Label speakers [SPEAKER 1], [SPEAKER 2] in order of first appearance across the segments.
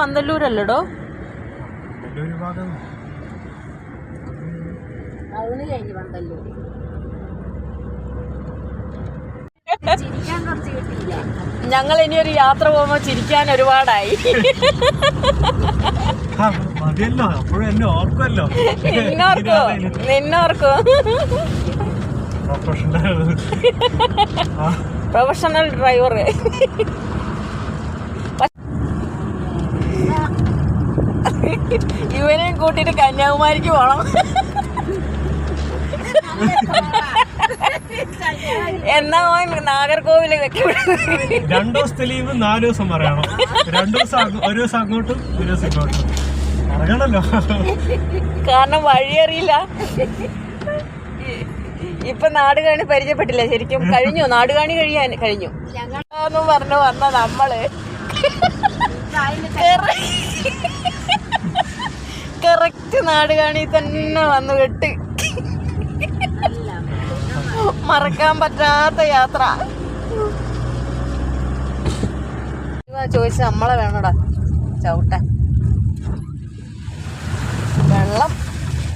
[SPEAKER 1] പന്തല്ലൂരല്ലടോ?
[SPEAKER 2] കുറച്ച് കിട്ടിയില്ല.
[SPEAKER 1] ഞങ്ങൾ ഇനി ഒരു യാത്ര പോകുമ്പോ ചിരിക്കാൻ ഒരുപാടായി. നിന്നോർക്കോ? നിന്നോർക്കോ?
[SPEAKER 3] പ്രൊഫഷണൽ
[SPEAKER 1] ഡ്രൈവർ ഇവനെയും കൂട്ടിട്ട് കന്യാകുമാരിക്ക് പോണം. എന്നാ ഓൻ നാഗർകോവിൽ
[SPEAKER 3] രണ്ടു ദിവസത്തെ ലീവ് നാല് ദിവസം പറയണം. രണ്ടു ദിവസം ഒരു ദിവസം അങ്ങോട്ടും ഒരു ദിവസം ഇങ്ങോട്ടും. അറിയണല്ലോ
[SPEAKER 1] കാരണം വഴിയറിയില്ല. ഇപ്പൊ നാടുകാണി പരിചയപ്പെട്ടില്ല ശരിക്കും. കഴിഞ്ഞു? നാടുകാണി കഴിയാൻ കഴിഞ്ഞു. ഞങ്ങളെന്ന് പറഞ്ഞു വന്ന നമ്മൾ. കറക്റ്റ് നാടുകാണി തന്നെ വന്നു കെട്ട്. മറക്കാൻ പറ്റാത്ത യാത്ര. ചോദിച്ച നമ്മളെ വേണോടാ. ചവിട്ടാൻ. വെള്ളം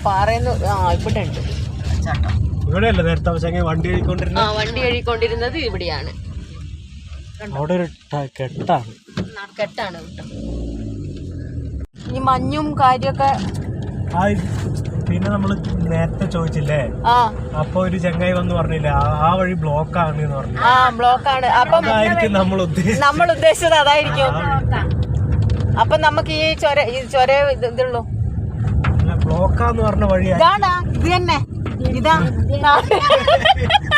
[SPEAKER 1] പാറയുന്നു ആ ഇവിടെ ഉണ്ട്.
[SPEAKER 3] ഇവിടെയല്ല നേരത്തെ വണ്ടി
[SPEAKER 1] ആ വണ്ടി കഴുകിക്കൊണ്ടിരുന്നത് ഇവിടെയാണ്.
[SPEAKER 3] അവിടെ ഒരു കെട്ടാണ്.
[SPEAKER 1] കെട്ടാണ് കേട്ടോ. ഈ മഞ്ഞും കാര്യമൊക്കെ
[SPEAKER 3] പിന്നെ നമ്മൾ നേരത്തെ ചോദിച്ചില്ലേ? അപ്പൊ ഒരു ചങ്ങായി വന്ന് പറഞ്ഞില്ലേ ആ- വഴി ബ്ലോക്ക് ആണ് എന്ന് പറഞ്ഞു
[SPEAKER 1] ആ ആണ്. അപ്പം
[SPEAKER 3] നമ്മൾ ഉദ്ദേശിച്ചത്
[SPEAKER 1] നമ്മൾ ഉദ്ദേശിച്ചത്. അതായിരിക്കും. അപ്പൊ നമുക്ക് ഈ ചൊര ഈ ചൊര ഇത് ഇതുള്ളൂ.
[SPEAKER 3] ബ്ലോക്കാന്ന് പറഞ്ഞ വഴി
[SPEAKER 1] ഇതാടാ ഇത് തന്നെ. ഇതാ.